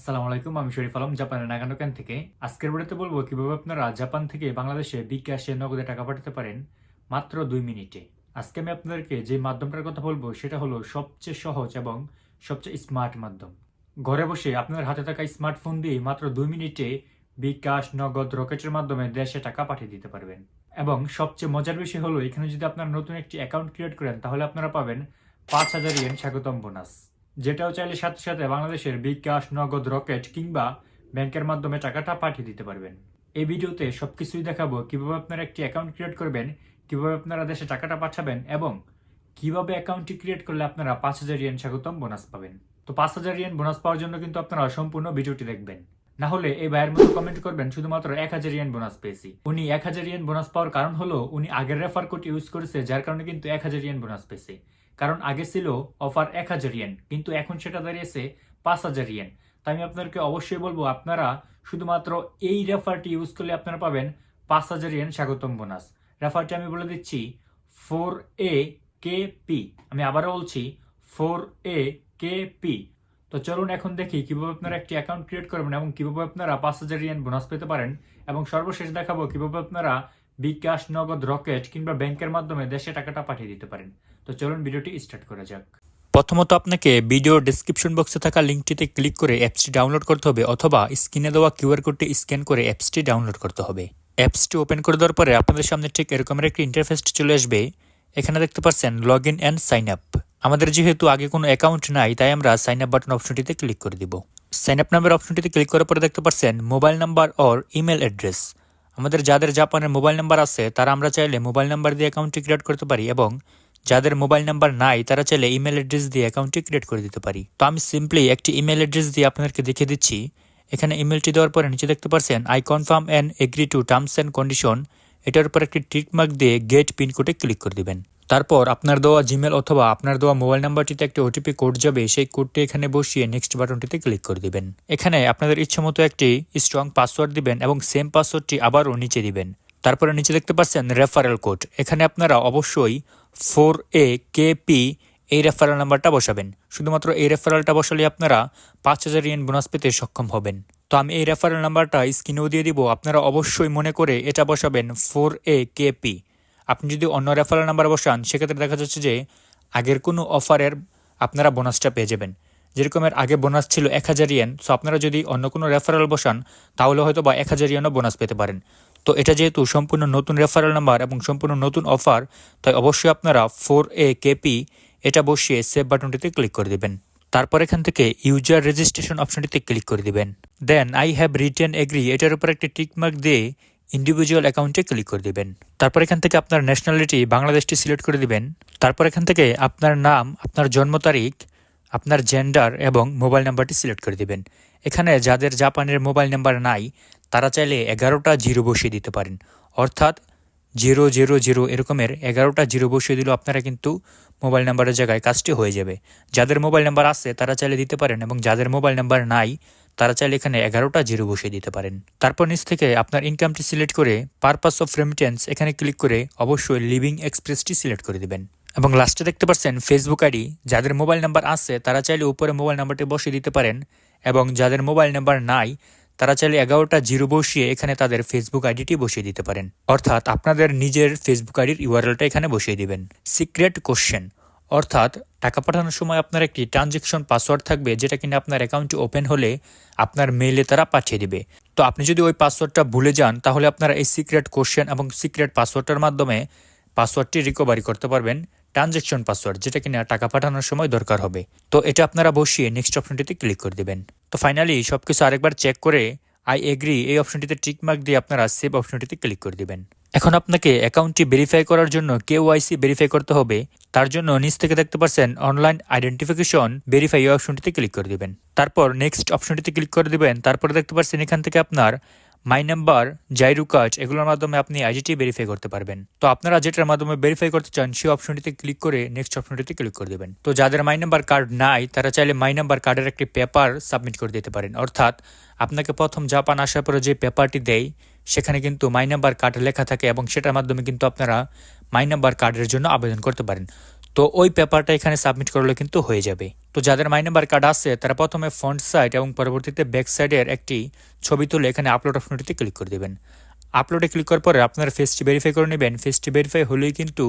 আসসালামু আলাইকুম, আমি শরীফ আলম, জাপানের নাগানোকান থেকে। আজকের ভিডিওতে বলব কীভাবে আপনারা জাপান থেকে বাংলাদেশে বিকাশে নগদে টাকা পাঠাতে পারেন মাত্র দুই মিনিটে। আজকে আমি আপনাদেরকে যে মাধ্যমটার কথা বলব, সেটা হলো সবচেয়ে সহজ এবং সবচেয়ে স্মার্ট মাধ্যম। ঘরে বসে আপনার হাতে থাকা স্মার্টফোন দিয়ে মাত্র দুই মিনিটে বিকাশ নগদ রকেটের মাধ্যমে দেশে টাকা পাঠিয়ে দিতে পারবেন। এবং সবচেয়ে মজার বিষয় হলো, এখানে যদি আপনারা নতুন একটি অ্যাকাউন্ট ক্রিয়েট করেন, তাহলে আপনারা পাবেন পাঁচ হাজার ইয়েন স্বাগতম বোনাস। যেটাও চাইলে সাথে সাথে বাংলাদেশের বিকাশ, নগদ, রকেট কিংবা ব্যাংকের মাধ্যমে টাকাটা পাঠিয়ে দিতে পারবেন। এই ভিডিওতে সবকিছুই দেখাবো, কীভাবে আপনারা একটি অ্যাকাউন্ট ক্রিয়েট করবেন, কীভাবে আপনারা দেশে টাকাটা পাঠাবেন এবং কীভাবে অ্যাকাউন্টটি ক্রিয়েট করলে আপনারা পাঁচ হাজার ইয়েন স্বাগতম বোনাস পাবেন। তো পাঁচ হাজার ইয়েন বোনাস পাওয়ার জন্য কিন্তু আপনারা সম্পূর্ণ ভিডিওটি দেখবেন। না হলে এই ভাইয়ের মতো কমেন্ট করবেন, শুধুমাত্র এক হাজার ইয়েন বোনাস পেয়েছি। উনি এক হাজার ইয়েন বোনাস পাওয়ার কারণ হলো, উনি আগের রেফার কোড ইউজ করেছে, যার কারণে কিন্তু এক হাজার ইয়েন বোনাস পেয়েছে। কারণ আগে ছিল অফার এক হাজার ইয়েন কিন্তু এখন সেটা দাঁড়িয়েছে পাঁচ হাজার ইয়েন তাই আমি আপনাদেরকে অবশ্যই বলব, আপনারা শুধুমাত্র এই রেফারটি ইউজ করলে আপনারা পাবেন পাঁচ হাজার ইয়েন স্বাগতম বোনাস রেফারটি আমি বলে দিচ্ছি ফোর এ কে পি আমি আবারও বলছি ফোর এ কে পি তো চলুন এখন দেখি কীভাবে আপনারা একটি অ্যাকাউন্ট ক্রিয়েট করবেন এবং কীভাবে আপনারা পাঁচ হাজার ইয়েন বোনাস পেতে পারেন এবং সর্বশেষ দেখাবো কীভাবে আপনারা বিকাশ, নগদ, রকেট কিংবা ব্যাংকের মাধ্যমে দেশে টাকাটা পাঠিয়ে দিতে পারেন। তো চলুন ভিডিওটি স্টার্ট করা যাক। প্রথমত আপনাকে ভিডিও ডিসক্রিপশন বক্সে থাকা লিঙ্কটিতে ক্লিক করে অ্যাপসটি ডাউনলোড করতে হবে অথবা স্ক্রিনে দেওয়া কিউআর কোডটি স্ক্যান করে অ্যাপসটি ডাউনলোড করতে হবে। অ্যাপসটি ওপেন করে দেওয়ার পরে আপনাদের সামনে ঠিক এরকমের একটি ইন্টারফেস চলে আসবে। এখানে দেখতে পাচ্ছেন log in and sign up আমাদের যেহেতু আগে কোনো অ্যাকাউন্ট নাই, তাই আমরা সাইন আপ বাটন অপশনটিতে ক্লিক করে দিব। সাইন আপ নাম্বার অপশনটিতে ক্লিক করার পরে দেখতে পাচ্ছেন mobile number or email address আমাদের যাদের জাপানের মোবাইল নাম্বার আছে, তারা আমরা চাইলে মোবাইল নাম্বার দিয়ে অ্যাকাউন্টটি ক্রিয়েট করতে পারি এবং যাদের মোবাইল নাম্বার নাই, তারা চাইলে ইমেল অ্যাড্রেস দিয়ে অ্যাকাউন্টটি ক্রিয়েট করে দিতে পারি। তো আমি সিম্পলি একটি ইমেল অ্যাড্রেস দিয়ে আপনাদেরকে দেখিয়ে দিচ্ছি। এখানে ইমেলটি দেওয়ার পরে নিচে দেখতে পাচ্ছেন I confirm and agree to terms and condition এটার উপর একটি টিক মার্ক দিয়ে গেট পিনকোডে ক্লিক করে দিবেন। তারপর আপনার দেওয়া জিমেল অথবা আপনার দেওয়া মোবাইল নাম্বারটিতে একটি ওটিপি কোড যাবে, সেই কোডটি এখানে বসিয়ে নেক্সট বাটনটিতে ক্লিক করে দিবেন। এখানে আপনাদের ইচ্ছে মতো একটি স্ট্রং পাসওয়ার্ড দিবেন এবং সেম পাসওয়ার্ডটি আবারও নিচে দিবেন। তারপরে নিচে দেখতে পাচ্ছেন রেফারেল কোড এখানে আপনারা অবশ্যই ফোর এ কে পি এই রেফারেল নাম্বারটা বসাবেন। শুধুমাত্র এই রেফারেলটা বসালে আপনারা পাঁচ হাজার ইয়েন বোনাস পেতে সক্ষম হবেন। তো আমি এই রেফারেল নাম্বারটা স্ক্রিনেও দিয়ে দিব। আপনারা অবশ্যই মনে করে এটা বসাবেন ফোর এ কে পি আপনি যদি অন্য রেফারেল নাম্বার বসান, সেক্ষেত্রে দেখা যাচ্ছে যে আগের কোনো অফারের আপনারা বোনাসটা পেয়ে যাবেন। যেরকমের আগে বোনাস ছিল এক হাজার ইয়েন সো আপনারা যদি অন্য কোনো রেফারেল বসান, তাহলে হয়তো বা এক হাজার ইয়েনও বোনাস পেতে পারেন। তো এটা যেহেতু সম্পূর্ণ নতুন রেফারেল নাম্বার এবং সম্পূর্ণ নতুন অফার তাই অবশ্যই আপনারা ফোর এ কেপি এটা বসিয়ে সেভ বাটনটিতে ক্লিক করে দেবেন। তারপর এখান থেকে ইউজার রেজিস্ট্রেশন অপশনটিতে ক্লিক করে দিবেন। Then I have written agree এটার উপর একটি টিকমার্ক দিয়ে ইন্ডিভিজুয়াল অ্যাকাউন্টে ক্লিক করে দিবেন। তারপর এখান থেকে আপনার ন্যাশনালিটি বাংলাদেশটি সিলেক্ট করে দিবেন। তারপর এখান থেকে আপনার নাম, আপনার জন্ম তারিখ, আপনার জেন্ডার এবং মোবাইল নাম্বারটি সিলেক্ট করে দিবেন। এখানে যাদের জাপানের মোবাইল নাম্বার নাই তারা চাইলে এগারোটা জিরো বসিয়ে দিতে পারেন। অর্থাৎ জিরো জিরো জিরো এরকমের এগারোটা জিরো বসিয়ে দিলেও আপনারা কিন্তু মোবাইল নাম্বারের জায়গায় কাজটি হয়ে যাবে। যাদের মোবাইল নাম্বার আছে, তারা চাইলে দিতে পারেন এবং যাদের মোবাইল নাম্বার নাই, তারা চাইলে এখানে এগারোটা জিরো বসিয়ে দিতে পারেন। তারপর নিচ থেকে আপনার ইনকামটি সিলেক্ট করে পারপাস অফ রেমিটেন্স এখানে ক্লিক করে অবশ্যই লিভিং এক্সপ্রেসটি সিলেক্ট করে দিবেন। এবং লাস্টে দেখতে পাচ্ছেন ফেসবুক আইডি, যাদের মোবাইল নাম্বার আছে, তারা চাইলে উপরে মোবাইল নাম্বারটি বসিয়ে দিতে পারেন এবং যাদের মোবাইল নাম্বার নাই তারা চাইলে এগারোটা জিরো বসিয়ে এখানে তাদের ফেসবুক আইডিটি বসিয়ে দিতে পারেন। অর্থাৎ আপনাদের নিজের ফেসবুক আইডির ইউআরএলটা এখানে বসিয়ে দিবেন। সিক্রেট কোশ্চেন অর্থাৎ টাকা পাঠানোর সময় আপনার একটি ট্রানজেকশন পাসওয়ার্ড থাকবে, যেটা কিনা আপনার অ্যাকাউন্টটি ওপেন হলে আপনার মেইলে তারা পাঠিয়ে দিবে। তো আপনি যদি ওই পাসওয়ার্ডটা ভুলে যান, তাহলে আপনারা এই সিক্রেট কোশ্চেন এবং সিক্রেট পাসওয়ার্ডটার মাধ্যমে পাসওয়ার্ডটি রিকভারি করতে পারবেন ট্রানজেকশন পাসওয়ার্ড যেটা কিনা টাকা পাঠানোর সময় দরকার হবে। তো এটা আপনারা বসিয়ে নেক্সট অপশনটিতে ক্লিক করে দেবেন। তো ফাইনালি সব কিছু আরেকবার চেক করে আই এগ্রি এই অপশনটিতে টিকমার্ক দিয়ে আপনারা সেভ অপশনটিতে ক্লিক করে দেবেন। এখন আপনাকে অ্যাকাউন্টটি ভেরিফাই করার জন্য কেওয়াইসি ভেরিফাই করতে হবে। তার জন্য নিচ থেকে দেখতে পাচ্ছেন অনলাইন আইডেন্টিফিকেশন ভেরিফাই অপশনটিতে ক্লিক করে দিবেন। তারপর নেক্সট অপশনটিতে ক্লিক করে দিবেন। তারপরে দেখতে পাচ্ছেন এখান থেকে আপনার মাই নাম্বার জাইরু কার্ড এগুলোর মাধ্যমে আপনি আইডিটি ভেরিফাই করতে পারবেন। তো আপনারা যেটার মাধ্যমে ভেরিফাই করতে চান, সেই অপশনটিতে ক্লিক করে নেক্সট অপশনটিতে ক্লিক করে দেবেন। তো যাদের মাই নাম্বার কার্ড নাই, তারা চাইলে মাই নাম্বার কার্ডের একটি পেপার সাবমিট করে দিতে পারেন। অর্থাৎ আপনাকে প্রথম জাপান আসার পরে যে পেপারটি দেয়, সেখানে কিন্তু মাই নাম্বার কার্ড লেখা থাকে এবং সেটার মাধ্যমে কিন্তু আপনারা মাই নাম্বার কার্ডের জন্য আবেদন করতে পারেন। তো ওই পেপারটা এখানে সাবমিট করলে কিন্তু হয়ে যাবে। তো যাদের মাই নাম্বার কার্ড আছে, তারা প্রথমে ফ্রন্ট সাইড এবং পরবর্তীতে ব্যাক সাইডের একটি ছবি তুলে এখানে আপলোড অপশনটিতে ক্লিক করে দেবেন। আপলোডে ক্লিক করার পরে আপনার ফেসটি ভেরিফাই করে নেবেন। ফেসটি ভেরিফাই হলেই কিন্তু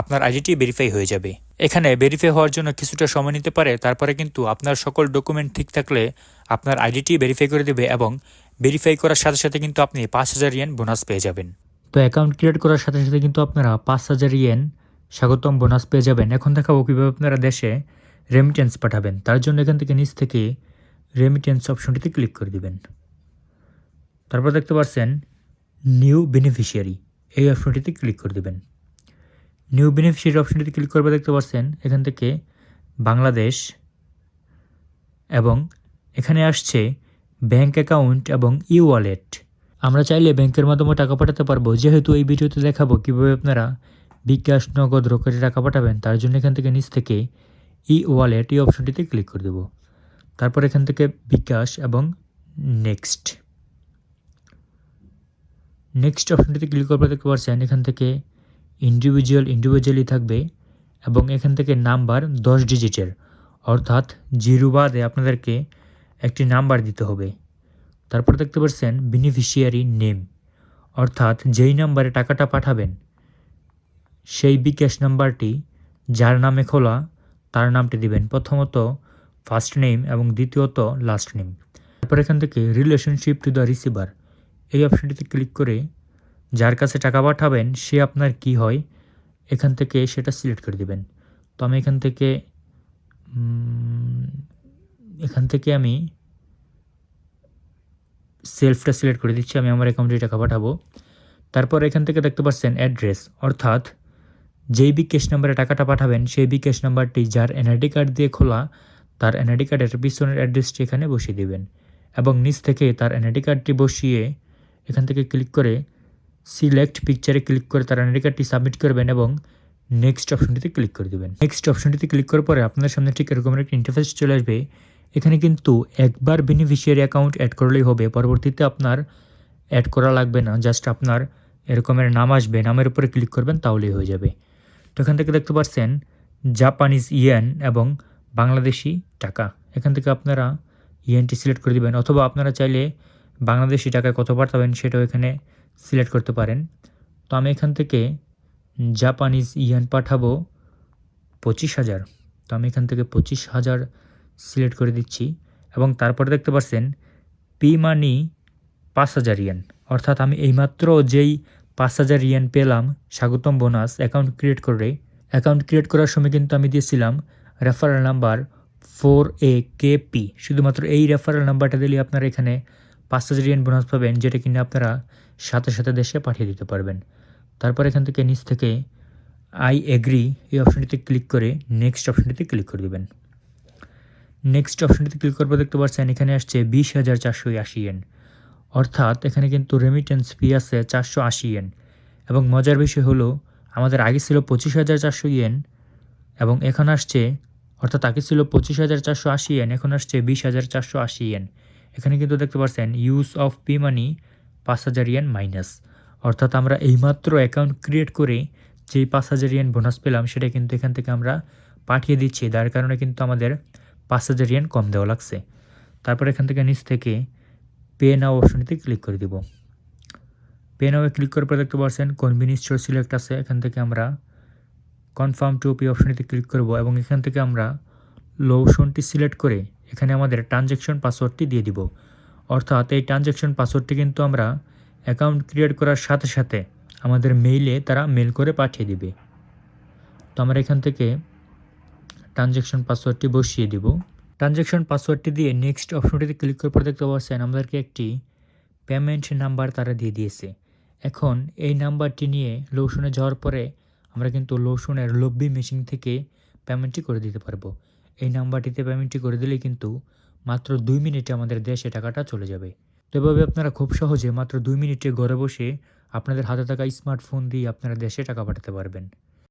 আপনার আইডিটি ভেরিফাই হয়ে যাবে। এখানে ভেরিফাই হওয়ার জন্য কিছুটা সময় নিতে পারে, তারপরে কিন্তু আপনার সকল ডকুমেন্ট ঠিক থাকলে আপনার আইডিটি ভেরিফাই করে দেবে এবং ভেরিফাই করার সাথে সাথে কিন্তু আপনি পাঁচ হাজার ইয়েন বোনাস পেয়ে যাবেন। তো অ্যাকাউন্ট ক্রিয়েট করার সাথে সাথে কিন্তু আপনারা পাঁচ হাজার ইয়েন স্বাগতম বোনাস পেয়ে যাবেন। এখন দেখাবো কীভাবে আপনারা দেশে রেমিটেন্স পাঠাবেন। তার জন্য এখান থেকে নিচ থেকে রেমিটেন্স অপশনটিতে ক্লিক করে দিবেন। তারপর দেখতে পাচ্ছেন নিউ বেনিফিশিয়ারি এই অপশনটিতে ক্লিক করে দেবেন। নিউ বেনিফিশিয়ারি অপশনটিতে ক্লিক করবে দেখতে পাচ্ছেন এখান থেকে বাংলাদেশ এবং এখানে আসছে ব্যাংক অ্যাকাউন্ট এবং ই ওয়ালেট আমরা চাইলে ব্যাংকের মাধ্যমে টাকা পাঠাতে পারব। যেহেতু এই ভিডিওতে দেখাবো কীভাবে আপনারা বিকাশ নগদ রকেটে টাকা পাঠাবেন, তার জন্য এখান থেকে নিচ থেকে ই ওয়ালেট, এই অপশনটিতে ক্লিক করে দেবো। তারপর এখান থেকে বিকাশ এবং নেক্সট। নেক্সট অপশনটিতে ক্লিক করবে দেখতে পাচ্ছেন, এখান থেকে ইন্ডিভিজুয়াল ইন্ডিভিজুয়ালি থাকবে এবং এখান থেকে নাম্বার দশ ডিজিটের অর্থাৎ জিরো বাদে আপনাদেরকে একটি নাম্বার দিতে হবে। তারপর দেখতে পাচ্ছেন বেনিফিশিয়ারি নেম অর্থাৎ যেই নাম্বারে টাকাটা পাঠাবেন সেই বিকাশ নাম্বারটি, যার নামে খোলা, তার নামটি দিবেন। প্রথমত ফার্স্ট নেম এবং দ্বিতীয়ত লাস্ট নেম তারপর এখান থেকে রিলেশনশিপ টু দ্য রিসিভার এই অপশনটিতে ক্লিক করে, যার কাছে টাকা পাঠাবেন, সে আপনার কি হয়, এখান থেকে সেটা সিলেক্ট করে দিবেন। তো আমি এখান থেকে এখান থেকে আমি সেলফটা সিলেক্ট করে দিচ্ছি, আমি আমার অ্যাকাউন্টে টাকা পাঠাবো। তারপর এখান থেকে দেখতে পাচ্ছেন অ্যাড্রেস অর্থাৎ যেই বিকাশ নাম্বারে টাকাটা পাঠাবেন, সেই বিকাশ নাম্বারটি যার এনআইডি কার্ড দিয়ে খোলা, তার এনআইডি কার্ডের পিছনের অ্যাড্রেসটি এখানে বসিয়ে দিবেন এবং নিচ থেকে তার এনআইডি কার্ডটি বসিয়ে এখান থেকে ক্লিক করে সিলেক্ট পিকচারে ক্লিক করে তার এনআইডি কার্ডটি সাবমিট করবেন এবং নেক্সট অপশনটিতে ক্লিক করে দেবেন। নেক্সট অপশনটিতে ক্লিক করার পরে আপনার সামনে ঠিক এরকমের একটা ইন্টারফেস চলে আসবে। এখানে কিন্তু একবার বেনিফিশিয়ারি অ্যাকাউন্ট অ্যাড করলেই হবে, পরবর্তীতে আপনার অ্যাড করা লাগবে না জাস্ট আপনার এরকমের নাম আসবে, নামের উপরে ক্লিক করবেন, তাহলেই হয়ে যাবে। তো এখান থেকে দেখতে পাচ্ছেন জাপানিজ ইয়েন এবং বাংলাদেশি টাকা। এখান থেকে আপনারা ইয়েনটি সিলেক্ট করে দিবেন, অথবা আপনারা চাইলে বাংলাদেশি টাকায় কত পাঠাবেন সেটাও এখানে সিলেক্ট করতে পারেন। তো আমি এখান থেকে জাপানিজ ইয়েন পাঠাবো পঁচিশ হাজার। তো আমি এখান থেকে পঁচিশ হাজার সিলেক্ট করে দিচ্ছি এবং তারপরে দেখতে পাচ্ছেন পি মানি পাঁচ হাজার ইয়েন অর্থাৎ আমি এইমাত্র যেই পাঁচ হাজার ইয়েন পেলাম, স্বাগতম বোনাস অ্যাকাউন্ট ক্রিয়েট করে। অ্যাকাউন্ট ক্রিয়েট করার সময় কিন্তু আমি দিয়েছিলাম referral number four A K P শুধুমাত্র এই রেফারেল নাম্বারটা দিলে আপনারা এখানে পাঁচ হাজার ইয়েন বোনাস পাবেন, যেটা কিনা আপনারা সাথে সাথে দেশে পাঠিয়ে দিতে পারবেন। তারপর এখান থেকে নিচ থেকে আই এগ্রি এই অপশনটিতে ক্লিক করে নেক্সট অপশনটিতে ক্লিক করে দেবেন। নেক্সট অপশনটিতে ক্লিক করব, দেখতে পাচ্ছেন এখানে আসছে বিশ হাজার চারশো আশি এন অর্থাৎ এখানে কিন্তু রেমিটেন্স ফি আছে চারশো আশি এন এবং মজার বিষয় হলো, আমাদের আগে ছিল পঁচিশ হাজার চারশো ইয়েন এবং এখন আসছে, অর্থাৎ আগে ছিল পঁচিশ হাজার চারশো আশি ইয়েন এখন আসছে বিশ হাজার চারশো আশি ইয়েন এখানে কিন্তু দেখতে পাচ্ছেন ইউজ অফ পি মানি পাঁচ হাজার ইয়েন মাইনাস অর্থাৎ আমরা এইমাত্র অ্যাকাউন্ট ক্রিয়েট করে যেই পাঁচ হাজার ইয়েন বোনাস পেলাম, সেটা কিন্তু এখান থেকে আমরা পাঠিয়ে দিচ্ছি। যার কারণে কিন্তু আমাদের পাঁচ হাজার ইয়েন কম দেওয়া লাগছে। তারপর এখান থেকে নিচ থেকে পে নাও অপশনটিতে ক্লিক করে দিব। পে নাও ক্লিক করার পর দেখতে পাচ্ছেন কনভিনিয়েন্স স্টোর সিলেক্ট আছে। এখান থেকে আমরা কনফার্ম টু পে অপশনটিতে ক্লিক করব এবং এখান থেকে আমরা লোশনটি সিলেক্ট করে এখানে আমাদের ট্রানজ্যাকশন পাসওয়ার্ডটি দিয়ে দিব। অর্থাৎ এই ট্রানজ্যাকশন পাসওয়ার্ডটি কিন্তু আমরা অ্যাকাউন্ট ক্রিয়েট করার সাথে সাথে আমাদের মেইলে তারা মেল করে পাঠিয়ে দিবে। তো আমরা এখান থেকে ট্রানজ্যাকশন পাসওয়ার্ডটি বসিয়ে দিব। ট্রানজ্যাকশন পাসওয়ার্ডটি দিয়ে নেক্সট অপশনটিতে ক্লিক করার পর দেখতে পাচ্ছেন আমাদেরকে একটি পেমেন্ট নাম্বার তারা দিয়ে দিয়েছে। এখন এই নাম্বারটি নিয়ে লৌসুনে যাওয়ার পরে আমরা কিন্তু লৌসুনের লব্বি মেশিন থেকে পেমেন্টটি করে দিতে পারব। এই নাম্বারটিতে পেমেন্টটি করে দিলে কিন্তু মাত্র দুই মিনিটে আমাদের দেশে টাকাটা চলে যাবে। তো এভাবে আপনারা খুব সহজে মাত্র দুই মিনিটে ঘরে বসে আপনাদের হাতে থাকা স্মার্টফোন দিয়ে আপনারা দেশে টাকা পাঠাতে পারবেন।